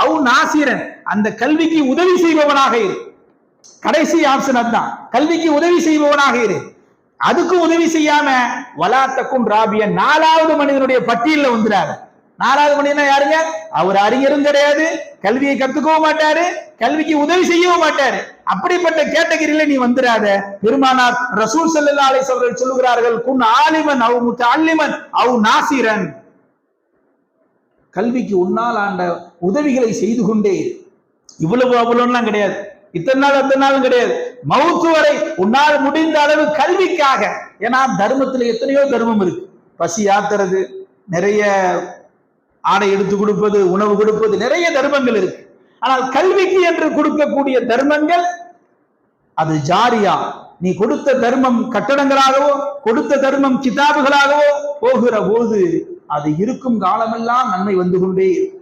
அவு நாசிரன். அந்த கல்விக்கு உதவி செய்பவனாக இரு. கடைசி ஆப்ஷன் அதுதான். கல்விக்கு உதவி செய்பவனாக இரு. அதுக்கும் உதவி செய்யாம வலாத்தக்கும் ராபிய நாலாவது மனிதனுடைய பட்டியலில் வந்துடாரு நாலாவது மனிதனா யாருங்க? அவர் அறிஞரும் கிடையாது கல்வியை கத்துக்கவும் மாட்டாரு கல்விக்கு உதவி செய்யவும் மாட்டாரு. அப்படிப்பட்ட கேட்டகரியில நீ வந்துடாத பெருமானார் ரசூல் செல்லா அலை சொல்கிறார்கள் சொல்லுகிறார்கள் குன் ஆலிமன் அவு முத்த அல்லிமன் அவு நாசிரன். கல்விக்கு உன்னால் ஆண்ட உதவிகளை செய்து கொண்டே இரு. இவ்வளவு அவ்வளோலாம் கிடையாது. இத்தனை நாள் அத்தனை நாளும் கிடையாது. மவுத்து வரை உன்னால் முடிந்த அளவு கல்விக்காக. ஏன்னா தர்மத்துல எத்தனையோ தர்மம் இருக்கு. பசி ஆத்துறது நிறைய ஆடை எடுத்து கொடுப்பது உணவு கொடுப்பது நிறைய தர்மங்கள் இருக்கு. ஆனால் கல்விக்கு என்று கொடுக்கக்கூடிய தர்மங்கள் அது ஜாரியா. நீ கொடுத்த தர்மம் கட்டடங்களாகவோ கொடுத்த தர்மம் கிதாபுகளாகவோ போகிற போது அது இருக்கும் காலமெல்லாம் நன்மை வந்து கொண்டே இருக்கும்.